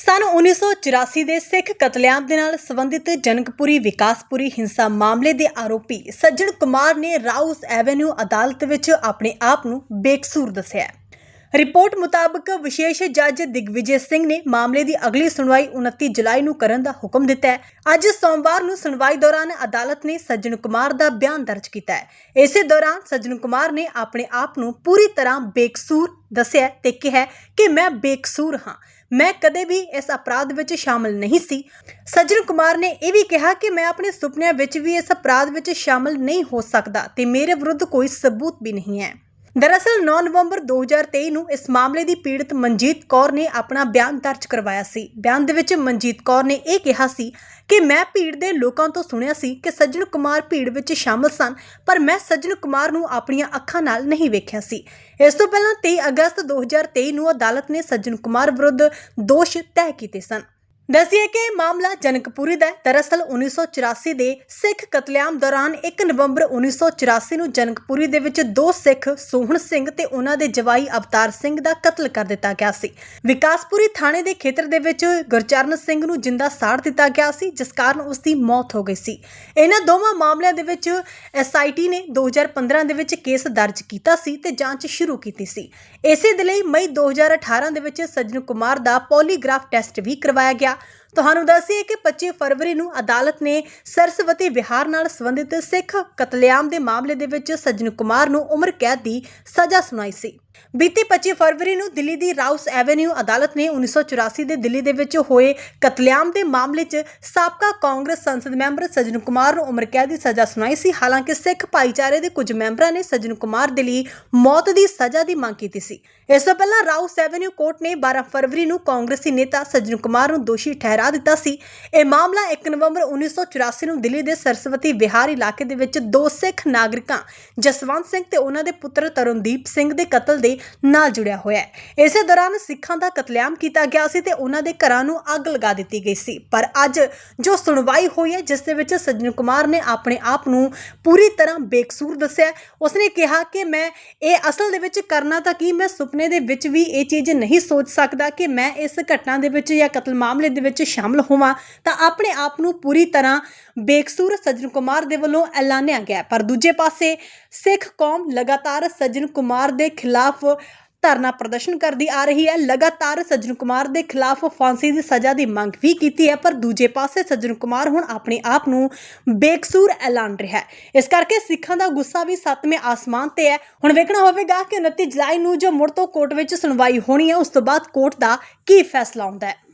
ਸਨ 1984 ਦੇ ਸਿੱਖ ਕਤਲੇਆਮ ਦੇ ਨਾਲ ਸੰਬੰਧਿਤ ਜਨਕਪੁਰੀ ਵਿਕਾਸਪੁਰੀ ਹਿੰਸਾ ਮਾਮਲੇ ਦੇ ਆਰੋਪੀ ਸੱਜਣ ਕੁਮਾਰ ਨੇ ਰਾਉਸ ਐਵੇਨਿਊ ਅਦਾਲਤ ਵਿੱਚ ਆਪਣੇ ਆਪ ਨੂੰ ਬੇਕਸੂਰ ਦੱਸਿਆ ਰਿਪੋਰਟ ਮੁਤਾਬਕ ਵਿਸ਼ੇਸ਼ ਜੱਜ ਦਿਗਵਿਜੇ ਸਿੰਘ ਨੇ ਮਾਮਲੇ ਦੀ ਅਗਲੀ ਸੁਣਵਾਈ 29 ਜੁਲਾਈ ਨੂੰ ਕਰਨ ਦਾ ਹੁਕਮ ਦਿੱਤਾ ਹੈ। ਅੱਜ ਸੋਮਵਾਰ ਨੂੰ ਸੁਣਵਾਈ ਦੌਰਾਨ ਅਦਾਲਤ ਨੇ ਸੱਜਣ ਕੁਮਾਰ ਦਾ ਬਿਆਨ ਦਰਜ ਕੀਤਾ ਹੈ। ਇਸੇ ਦੌਰਾਨ ਸੱਜਣ ਕੁਮਾਰ ਨੇ ਆਪਣੇ ਆਪ ਨੂੰ ਪੂਰੀ ਤਰ੍ਹਾਂ ਬੇਕਸੂਰ ਦੱਸਿਆ ਤੇ ਕਿਹਾ ਕਿ ਮੈਂ ਬੇਕਸੂਰ ਹਾਂ। ਮੈਂ ਕਦੇ ਵੀ ਇਸ ਅਪਰਾਧ ਵਿੱਚ ਸ਼ਾਮਲ ਨਹੀਂ ਸੀ। ਸੱਜਣ ਕੁਮਾਰ ਨੇ ਇਹ ਵੀ ਕਿਹਾ ਕਿ ਮੈਂ ਆਪਣੇ ਸੁਪਨਿਆਂ ਵਿੱਚ ਵੀ ਇਸ ਅਪਰਾਧ ਵਿੱਚ ਸ਼ਾਮਲ ਨਹੀਂ ਹੋ ਸਕਦਾ ਤੇ ਮੇਰੇ ਵਿਰੁੱਧ ਕੋਈ ਸਬੂਤ ਵੀ ਨਹੀਂ ਹੈ। ਦਰਅਸਲ 9 ਨਵੰਬਰ 2023 ਨੂੰ ਇਸ ਮਾਮਲੇ ਦੀ ਪੀੜਤ ਮਨਜੀਤ ਕੌਰ ਨੇ ਆਪਣਾ ਬਿਆਨ ਦਰਜ ਕਰਵਾਇਆ ਸੀ। ਬਿਆਨ ਦੇ ਵਿੱਚ ਮਨਜੀਤ ਕੌਰ ਨੇ ਇਹ ਕਿਹਾ ਸੀ ਕਿ ਮੈਂ ਭੀੜ ਦੇ ਲੋਕਾਂ ਤੋਂ ਸੁਣਿਆ ਸੀ ਕਿ ਸੱਜਣ ਕੁਮਾਰ ਭੀੜ ਵਿੱਚ ਸ਼ਾਮਲ ਸਨ, ਪਰ ਮੈਂ ਸੱਜਣ ਕੁਮਾਰ ਨੂੰ ਆਪਣੀਆਂ ਅੱਖਾਂ ਨਾਲ ਨਹੀਂ ਵੇਖਿਆ ਸੀ। ਇਸ ਤੋਂ ਪਹਿਲਾਂ 23 ਅਗਸਤ 2023 ਨੂੰ ਅਦਾਲਤ ਨੇ ਸੱਜਣ ਕੁਮਾਰ ਵਿਰੁੱਧ ਦੋਸ਼ ਤੈਅ ਕੀਤੇ ਸਨ। ਦੱਸਿਏ ਕਿ ਇਹ ਮਾਮਲਾ ਜਨਕਪੁਰੀ ਦਾ ਹੈ। ਦਰਅਸਲ 1984 ਦੇ ਸਿੱਖ ਕਤਲੇਆਮ ਦੌਰਾਨ 1 ਨਵੰਬਰ 1984 ਨੂੰ ਜਨਕਪੁਰੀ ਦੇ ਵਿੱਚ ਦੋ ਸਿੱਖ, ਸੋਹਣ ਸਿੰਘ ਤੇ ਉਹਨਾਂ ਦੇ ਜਵਾਈ ਅਵਤਾਰ ਸਿੰਘ ਦਾ ਕਤਲ ਕਰ ਦਿੱਤਾ ਗਿਆ ਸੀ। ਵਿਕਾਸਪੁਰੀ ਥਾਣੇ ਦੇ ਖੇਤਰ ਦੇ ਵਿੱਚ ਗੁਰਚਰਨ ਸਿੰਘ ਨੂੰ ਜਿੰਦਾ ਸਾੜ ਦਿੱਤਾ ਗਿਆ ਸੀ, ਜਿਸ ਕਾਰਨ ਉਸ ਦੀ ਮੌਤ ਹੋ ਗਈ ਸੀ। ਇਹਨਾਂ ਦੋਵਾਂ ਮਾਮਲਿਆਂ ਦੇ ਵਿੱਚ ਐਸਆਈਟੀ ਨੇ 2015 ਦੇ ਵਿੱਚ ਕੇਸ ਦਰਜ ਕੀਤਾ ਸੀ ਤੇ ਜਾਂਚ ਸ਼ੁਰੂ ਕੀਤੀ ਸੀ। ਇਸੇ ਦੇ ਲਈ ਮਈ 2018 ਦੇ ਵਿੱਚ ਸੱਜਣ ਕੁਮਾਰ ਦਾ ਪੋਲੀਗ੍ਰਾਫ ਟੈਸਟ ਵੀ ਕਰਵਾਇਆ ਗਿਆ। ਤੁਹਾਨੂੰ ਦੱਸੀਏ ਕਿ 25 ਫਰਵਰੀ ਨੂੰ ਅਦਾਲਤ ਨੇ ਸਰਸਵਤੀ ਵਿਹਾਰ ਨਾਲ ਸੰਬੰਧਿਤ ਸਿੱਖ ਕਤਲੇਆਮ ਦੇ ਮਾਮਲੇ ਦੇ ਵਿੱਚ ਸੱਜਣ ਕੁਮਾਰ ਨੂੰ ਉਮਰ ਕੈਦ ਦੀ ਸਜ਼ਾ ਸੁਣਾਈ ਸੀ। ਬੀਤੀ 25 ਫਰਵਰੀ ਨੂੰ ਦਿੱਲੀ ਦੀ ਰਾਉਸ ਐਵੇਨਿਊ ਅਦਾਲਤ ਨੇ 1984 ਦੇ ਦਿੱਲੀ ਦੇ ਵਿੱਚ ਹੋਏ ਕਤਲੇਆਮ ਦੇ ਮਾਮਲੇ 'ਚ ਸਾਬਕਾ ਕਾਂਗਰਸ ਸੰਸਦ ਮੈਂਬਰ ਸੱਜਣ ਕੁਮਾਰ ਨੂੰ ਉਮਰ ਕੈਦ ਦੀ ਸਜ਼ਾ ਸੁਣਾਈ ਸੀ। ਹਾਲਾਂਕਿ ਸਿੱਖ ਭਾਈਚਾਰੇ ਦੇ ਕੁਝ ਮੈਂਬਰਾਂ ਨੇ ਸੱਜਣ ਕੁਮਾਰ ਦੇ ਲਈ ਮੌਤ ਦੀ ਸਜ਼ਾ ਦੀ ਮੰਗ ਕੀਤੀ ਸੀ। ਇਸ ਤੋਂ ਪਹਿਲਾਂ ਰਾਉਸ ਐਵੇਨਿਊ ਕੋਰਟ ਨੇ 12 ਫਰਵਰੀ ਨੂੰ ਕਾਂਗਰਸੀ ਨੇਤਾ ਸੱਜਣ ਕੁਮਾਰ ਨੂੰ ਦੋਸ਼ੀ ਠਹਿਰਾ ਦਿੱਤਾ ਸੀ। ਇਹ ਮਾਮਲਾ 1 ਨਵੰਬਰ 1984 ਨੂੰ ਦਿੱਲੀ ਦੇ ਸਰਸਵਤੀ ਵਿਹਾਰ ਇਲਾਕੇ ਦੇ ਵਿੱਚ ਦੋ ਸਿੱਖ ਨਾਗਰਿਕਾਂ, ਜਸਵੰਤ ਸਿੰਘ ਤੇ ਉਹਨਾਂ ਦੇ ਪੁੱਤਰ ਤਰਨਦੀਪ ਸਿੰਘ ਦੇ ਕਤਲ ਦੇ ਨਾਲ ਜੁੜਿਆ ਹੋਇਆ ਹੈ। ਇਸੇ ਦੌਰਾਨ ਸਿੱਖਾਂ ਦਾ ਕਤਲੇਆਮ ਕੀਤਾ ਗਿਆ ਸੀ ਤੇ ਉਹਨਾਂ ਦੇ ਘਰਾਂ ਨੂੰ ਅੱਗ ਲਗਾ ਦਿੱਤੀ ਗਈ ਸੀ। ਪਰ ਅੱਜ ਜੋ ਸੁਣਵਾਈ ਹੋਈ ਹੈ, ਜਿਸ ਦੇ ਵਿੱਚ ਸੱਜਣ ਕੁਮਾਰ ਨੇ ਆਪਣੇ ਆਪ ਨੂੰ ਪੂਰੀ ਤਰ੍ਹਾਂ ਬੇਕਸੂਰ ਦੱਸਿਆ ਉਸਨੇ ਕਿਹਾ ਕਿ ਮੈਂ ਇਹ ਅਸਲ ਦੇ ਵਿੱਚ ਕਰਨਾ ਤਾਂ ਕੀ, ਮੈਂ ਸੁਪਨੇ ਦੇ ਵਿੱਚ ਵੀ ਇਹ ਚੀਜ਼ ਨਹੀਂ ਸੋਚ ਸਕਦਾ ਕਿ ਮੈਂ ਇਸ ਘਟਨਾ ਦੇ ਵਿੱਚ ਜਾਂ ਕਤਲ ਮਾਮਲੇ ਦੇ ਵਿੱਚ ਸ਼ਾਮਲ ਹੋਵਾਂ। ਤਾਂ ਆਪਣੇ ਆਪ ਨੂੰ ਪੂਰੀ ਤਰ੍ਹਾਂ ਬੇਕਸੂਰ ਸੱਜਣ ਕੁਮਾਰ ਦੇ ਵੱਲੋਂ ਐਲਾਨਿਆ ਗਿਆ ਪਰ ਦੂਜੇ ਪਾਸੇ ਸਿੱਖ ਕੌਮ ਲਗਾਤਾਰ ਸੱਜਣ ਕੁਮਾਰ ਦੇ ਖਿਲਾਫ ਖਿਲਾਫ ਧਰਨਾ ਪ੍ਰਦਰਸ਼ਨ ਕਰਦੀ ਆ ਰਹੀ ਹੈ। ਲਗਾਤਾਰ ਸੱਜਣ ਕੁਮਾਰ ਦੇ ਖਿਲਾਫ ਫਾਂਸੀ ਦੀ ਸਜ਼ਾ ਦੀ ਮੰਗ ਵੀ ਕੀਤੀ ਹੈ, ਪਰ ਦੂਜੇ ਪਾਸੇ ਸੱਜਣ ਕੁਮਾਰ ਹੁਣ ਆਪਣੇ ਆਪ ਨੂੰ ਬੇਕਸੂਰ ਐਲਾਨ ਰਿਹਾ ਹੈ। ਇਸ ਕਰਕੇ ਸਿੱਖਾਂ ਦਾ ਗੁੱਸਾ ਵੀ ਸੱਤਵੇਂ ਆਸਮਾਨ ਤੇ ਹੈ। ਹੁਣ ਵੇਖਣਾ ਹੋਵੇਗਾ ਕਿ 29 ਜੁਲਾਈ ਨੂੰ ਜੋ ਮੁੜ ਤੋਂ ਕੋਰਟ ਵਿੱਚ ਸੁਣਵਾਈ ਹੋਣੀ ਹੈ, ਉਸ ਤੋਂ ਬਾਅਦ ਕੋਰਟ ਦਾ ਕੀ ਫੈਸਲਾ ਆਉਂਦਾ ਹੈ।